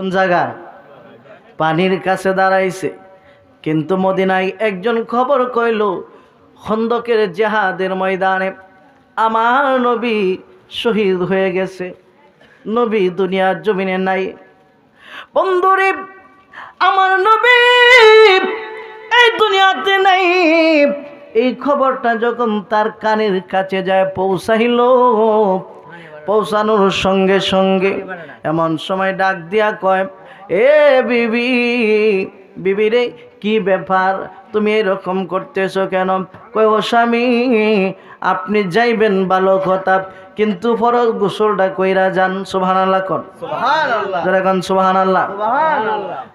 কোন জায়গায় পানির কাছে দাঁড়াইছে। কিন্তু মদিনায় একজন খবর কইল, খন্দকের জেহাদের ময়দানে আমার নবী শহীদ হয়ে গেছে। নবী দুনিয়ার জমিনে নাই। বন্ধুরে, আমার নবী এই দুনিয়াতে নাই। এই খবরটা যখন তার কানের কাছে যায় পৌঁছাইল পৌঁছানোর সঙ্গে সঙ্গে এমন সময় ডাক দিয়া কয় এ বিবি বিবি রে কি ব্যাপার? তুমি এরকম করতেছো কেন? কয় ও স্বামী আপনি যাইবেন ভালো কথা কিন্তু ফরজ গোসলটা কইরা যান সুবহান আল্লাহ কন কন সুবহান আল্লাহ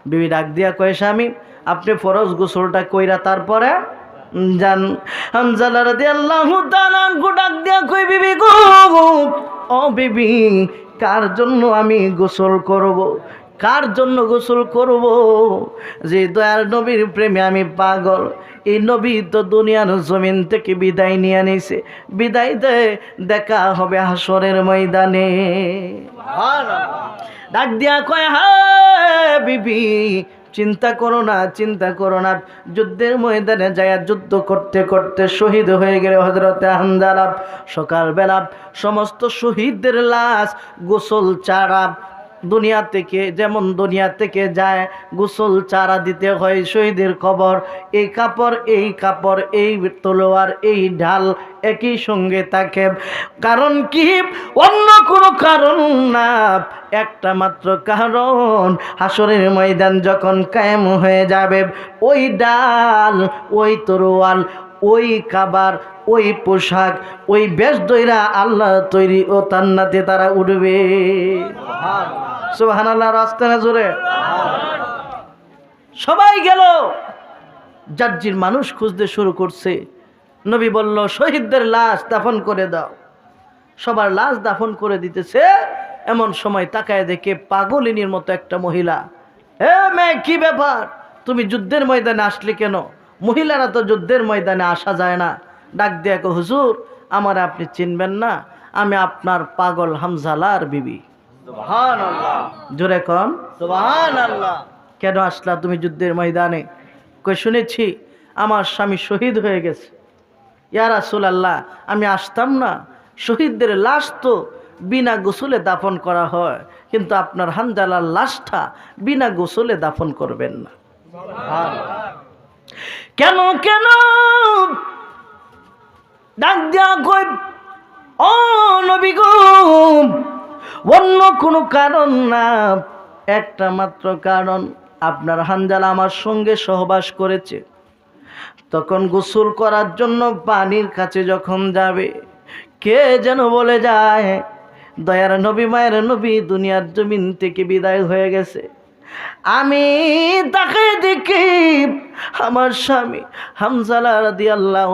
বিবি ডাক দিয়া কয় স্বামী আপনি ফরজ গোসলটা কইরা তারপরে যান। হামজালা রাদিয়াল্লাহু তাআলা ডাক দিয়া কই বিবি গো ও বিবি কার জন্য আমি গোসল করব? কার জন্য গোসল করব? যে দয়ার নবীর প্রেমে আমি পাগল। এই নবী তো দুনিয়ার জমিন থেকে বিদায় নিয়ে নিছে। বিদায় দে দেখা হবে হাসরের ময়দানে। ডাক দিয়া কয় হ্যাঁ বিবি চিন্তা করো না, চিন্তা করো না। যুদ্ধের ময়দানে যায় যুদ্ধ করতে করতে শহীদ হয়ে গেলে হজরতে হামদারাব সকালবেলা সমস্ত শহীদদের লাশ গোসল চারা দুনিয়া থেকে, যেমন দুনিয়া থেকে যায়, গোসল চারা দিতে হয়, শহীদের খবর, এই কাপড় এই কাপড়, এই তলোয়ার, এই ঢাল একই সঙ্গে থাকে। কারণ কি? অন্য কোনো কারণ না। একটা মাত্র কারণ, হাসরের ময়দান যখন কায়েম হয়ে যাবে, ওই ডাল, ওই তরোয়াল, ওই কাবার ওই পোশাক, ওই বেশ দইরা আল্লাহ তৈরি ও তান্নাতে তারা উঠবে। সুবাহান আল্লাহ রাস্তা জোরে। সবাই গেল। জার্জির মানুষ খুঁজতে শুরু করছে। নবী বলল, শহীদদের লাশ দাফন করে দাও। সবার লাশ দাফন করে দিতেছে। এমন সময় তাকায় দেখে পাগলিনীর মতো একটা মহিলা। হে মেয়ে, কি ব্যাপার? তুমি যুদ্ধের ময়দানে আসলে কেন? মহিলারা তো যুদ্ধের ময়দানে আসা যায় না। ডাক দিয়ে হুজুর, আমার আপনি চিনবেন না। আমি আপনার পাগল হামজালার বিবি। জোরে কন কেন আসলা তুমি যুদ্ধের ময়দানে? কই শুনেছি আমার স্বামী শহীদ হয়ে গেছে। ইয়া রাসূলুল্লাহ আমি আসতাম না। শহীদদের লাশ তো বিনা গোসলে দাফন করা হয় কিন্তু আপনার হানজালার লাশটা বিনা গোসলে দাফন করবেন না। কেন কেন? ডাক দিয়া কই ও নবী গো অন্য কোনো কারণ না, একটা মাত্র কারণ, আপনার হানজালা আমার সঙ্গে সহবাস করেছে। তখন গোসল করার জন্য পানির কাছে যখন যাবে, কে যেন বলে যায়, দয়ার নবী, মায়ের নবী, দুনিয়ার জমিন থেকে বিদায় হয়ে গেছে। আমি তাকে দেখি, আমার স্বামী হামজালা রাদি আল্লাহ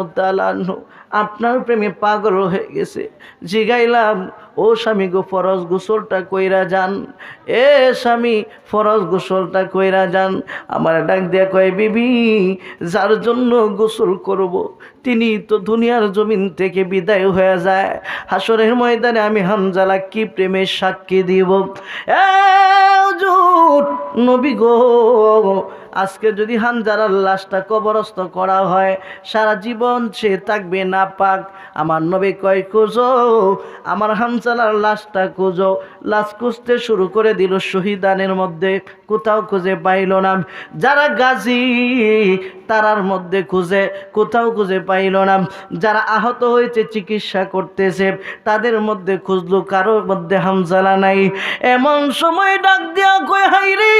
আপনার প্রেমে পাগল হয়ে গেছে। জিগাইলাম, ও স্বামী গো, ফরজ গোসলটা কইরা যান। এ স্বামী, ফরজ গোসলটা কইরা যান। আমার ডাক দিয়া কয়, বিবি, যার জন্য গোসল করব। তিনি তো দুনিয়ার জমিন থেকে বিদায় হয়ে যায়। হাসরের ময়দানে আমি হামজালা কি প্রেমের সাক্ষী দিব? এ নবী গো আজকে যদি হানজারার লাশটা কবরস্থ করা হয়, সারা জীবন সে থাকবে না পাক আমার নবী কয়, খুঁজো, আমার হানজালার লাশটা খুঁজো। লাশ খুঁজতে শুরু করে দিল শহীদানের মধ্যে। কোথাও খুঁজে পাইল না। যারা গাজী, তারার মধ্যে খুঁজে কোথাও খুঁজে পাইল না। যারা আহত হয়েছে, চিকিৎসা করতেছে, তাদের মধ্যে খুঁজলো কারোর মধ্যে হামজালা নাই। এমন সময় ডাক দিয়া কই হাই রে,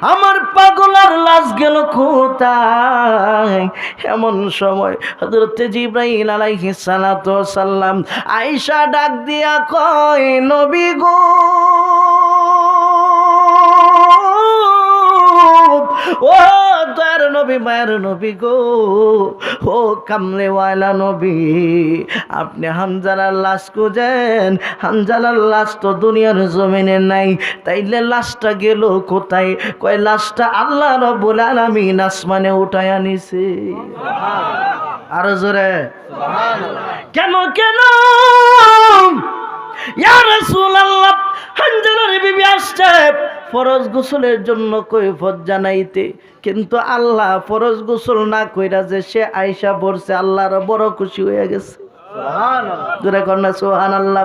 আমার পাগলার লাশ গেল কোথায়? এমন সময় হযরত জিব্রাইল আলাইহিস সালাতু সাল্লাম আয়েশা ডাক দিয়া কয় নবী গো। ও দয়ার নবী মায়ের নবী গো। ও কামলে ওয়ালা নবী আপনি হামজালার লাশ খুঁজেন। হামজালার লাশ তো দুনিয়ার জমিনে নাই। তাইলে লাশটা গেল কোথায়? কয় লাশটা আল্লাহ রব্বুল আলামিন আসমানে উঠায় আনিছে। আরও জোরে। কেন কেন? ইয়া রাসূলুল্লাহ, হানজালার বিবি আসছে ফরজ গোসলের জন্য কৈফত জানাইতে। কিন্তু আল্লাহ ফরজ গোসল না কইরা যে সে আয়সা পড়ছে, আল্লাহর বড় খুশি হয়ে গেছে। জোরে কন্যা সোহান আল্লাহ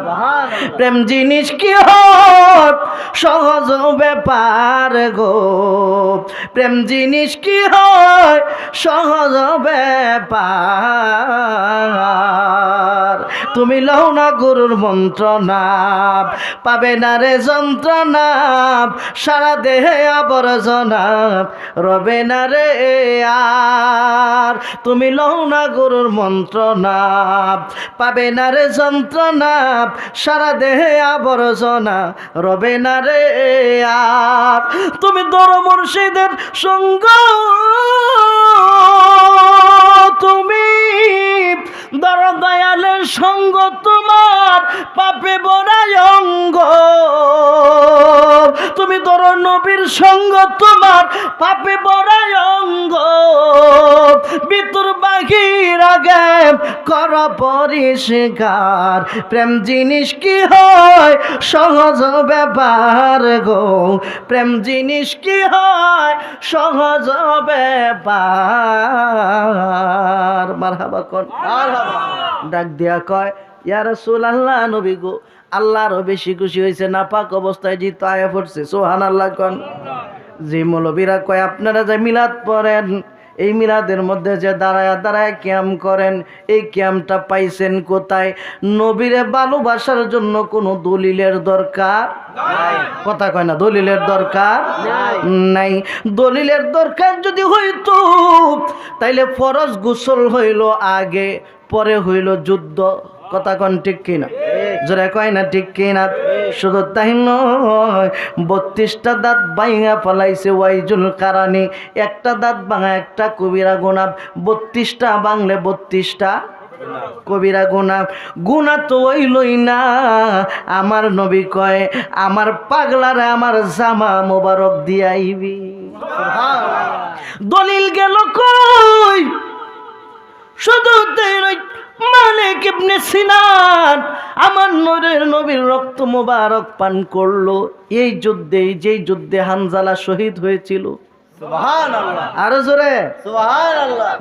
প্রেম জিনিস কি হত সহজ ব্যাপার গো। প্রেম জিনিস কি হয় সহজ ব্যাপার। তুমি লও না গুরুর মন্ত্রণা পাবে না রে যন্ত্রণা সারা দেহে আবর্জনা রবে না রে আর। তুমি লও না গুরুর মন্ত্রণা পাবে না রে যন্ত্রণা, সারা দেহে আবর্জনা, রবে না রে আর। তুমি দর মুর্শিদের সঙ্গ, তুমি দর দয়ালের সঙ্গ তোমার পাপে বড়াই অঙ্গ। তুমি দর নবীর সঙ্গ তোমার পাপে বড়াই অঙ্গ। বিতুর বাহির আগে কর পরিষ্কার। প্রেম জিনিস কি হয়? সহজ ব্যাপার গো। প্রেম জিনিস কি হয়? সহজ ব্যাপার। মারহাবা কোন ডাক দিয়া কয় ইয়ার সুল্লাহ নবী গো, আল্লাহরও বেশি খুশি হয়েছে না পাক অবস্থায় জিত আয়া পড়ছে সোহান আল্লাহ কন। যে মৌলবীরা কয়, আপনারা যে মিলাদ পড়েন এই মিলাদের মধ্যে যে দাঁড়ায় দাঁড়ায় ক্যাম করেন এই ক্যামটা পাইছেন কোথায়? নবীরে ভালোবাসার জন্য কোনো দলিলের দরকার কথা কয় না দলিলের দরকার নাই। দলিলের দরকার যদি হইতো তাইলে ফরজ গোসল হইল আগে পরে হইল যুদ্ধ। কথা কন ঠিক কিনা? জোরে কয় না ঠিক কিনা? শুধু তাই নয় বত্রিশটা দাঁত বাইঙা ফলাইছে ওয়াইজুল কারানি। একটা দাঁত ভাঙা একটা কবিরা গোনাব বত্রিশটা বাংলে বত্রিশটা কবিরা গুণা গুণা তো ওইলই না আমার নবী কয় আমার পাগলারে আমার জামা মোবারক দিয়াইবি। দলিল গেল কই? শুধু তাই মালিক ইবনে সিনান। আমার নরের নবীর রক্ত মোবারক পান করল। এই যুদ্ধে যেই যুদ্ধে হানজালা শহীদ হয়েছিল। আরও জোরে।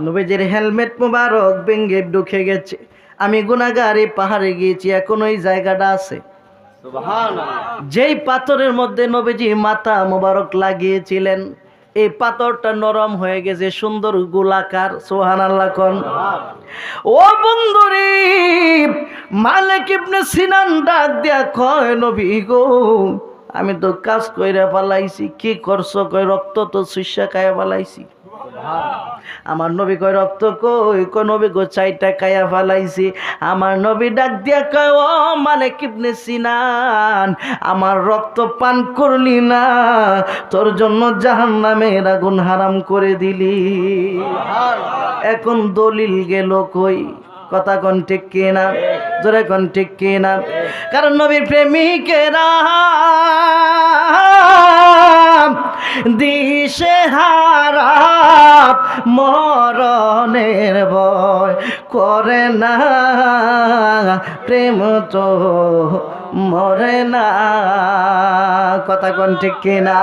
নবীজির হেলমেট মোবারক বেঙ্গে ঢুকে গেছে। আমি গুনাগার পাহাড়ে গিয়েছি এখন ওই জায়গাটা আছে। যেই পাথরের মধ্যে নবীজি মাথা মোবারক লাগিয়েছিলেন এই পাথরটা নরম হয়ে গেছে, সুন্দর গোলাকার সোহান আল্লাহ ও বন্ধুরে, মালিক ইবনে সিনান ডাক দিয়া কয়, নবী গো, আমি তো কাজ কইরা পালাইছি কি করছ? কয়, রক্ত তো শিষ্যা খাইয়া পালাইছি আমার নবী কয়, রক্ত কই? কই নবী গো, চাইটা খাইয়া ফালাইছি। আমার নবী ডাক দিয়া কয়, ও মালিক ইবনে সিনান, আমার রক্ত পান করলি না, তোর জন্য জাহান্নামের আগুন হারাম করে দিলি। এখন দলিল গেল কই? কথা কোন ঠিক কিনা? জোরে কোন ঠিক কিনা? কারণ নবীর প্রেমিকেরা দিশে হারা মরণের ভয় করে না। প্রেম তো মরে না। কথা কোন ঠিক কিনা?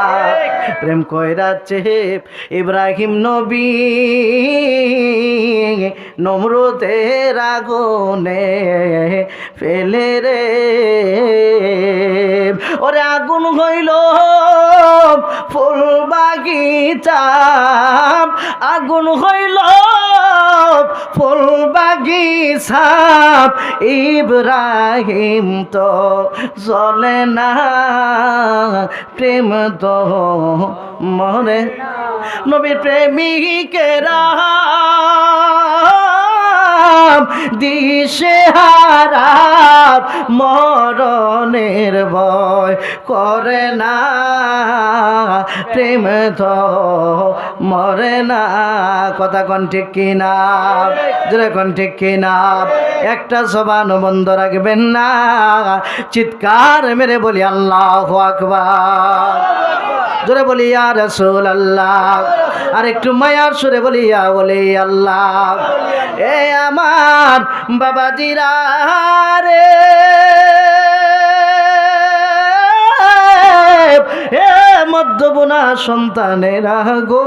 প্রেম কইরাছে ইব্রাহিম নবী নমরুদের আগুনে ফেলে রে। ওরে আগুন হইল ফুল বাগিচা আগুন হইল ফুল বাগিচা ইব্রাহিম তো জ্বলে না, প্রেম তো মরে নবীর প্রেমিকেরা দিশে হারাপ মরণের ভয় করে না। প্রেম তো মরে না। কথা কন ঠিক কিনা? জোরে কন ঠিক কিনা? একটা সবান বন্ধ রাখবেন না। চিৎকার মেরে বলি, আল্লাহ আকবার। জোরে বলি, ইয়া রসুল আল্লাহ আর একটু মায়ার সুরে বলি বলি আল্লাহ। এ আমার বাবাজিরা রে। মধ্যবনা সন্তানেরা গো।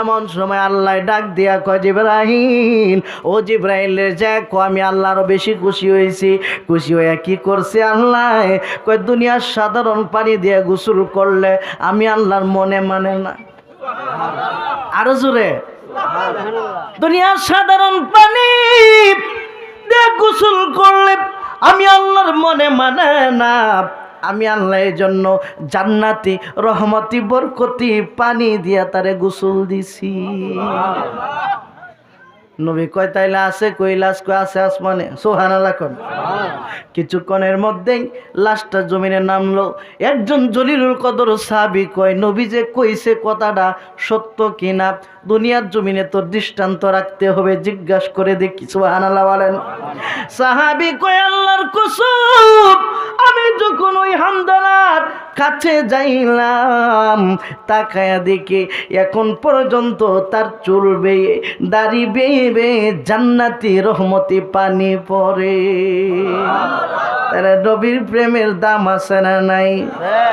এমন সময় আল্লাহ ডাক দিয়া কয় জিব্রাহিম ও জিব্রাহিলের যাক আমি আল্লাহরও বেশি খুশি হয়েছি। খুশি হয়ে কি করছে আল্লাহ? কয়, দুনিয়ার সাধারণ পানি দিয়ে গোসল করলে আমি আল্লাহর মনে মানে না। আরও জোরে। দুনিয়ার সাধারণ পানি দিয়ে গোসল করলে আমি আল্লাহর মনে মানে না। আমি আল্লাহ এই জন্য জান্নাতি রহমতি বরকতি পানি দিয়া তারে গোসল দিছি। নবী কয়, তাইলে আছে কৈলাস কয়, আছে আসমানে? সোহান কোন। কিছুক্ষণের মধ্যেই লাশটা জমিনে নামলো। একজন জলিলুল কদর সাবি কয়, নবী যে কইছে কথাটা সত্য কিনা, দুনিয়ার জমিনে তোর দৃষ্টান্ত রাখতে হবে, জিজ্ঞাসা করে দেখি সোহান বলেন। সাহাবি কয়, আল্লাহর কুসুম, আমি যখন ওই হামদালার কাছে যাইলাম, তাকায়া দেখি এখন পর্যন্ত তার চুল বেয়ে, দাড়ি বেয়ে বেয়ে জান্নাতি রহমতি পানি পড়ে তারা নবীর প্রেমের দাম আছে না নাই?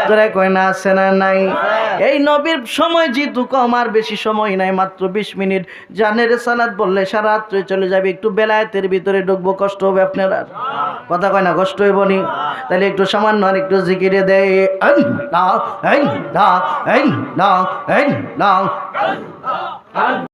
তোরা কয় আছে না নাই? এই নবীর সময় যেহেতু কম, আর বেশি সময় নাই, মাত্র বিশ মিনিট। জানের সালাদ বললে সারা রাত্রে চলে যাবে, একটু বেলায়েতের ভিতরে ঢুকবো, কষ্ট হবে আপনার। আর কথা কয় না, কষ্ট হইব নি? তাহলে একটু সামান্য আর একটু জিকিরে দেয় না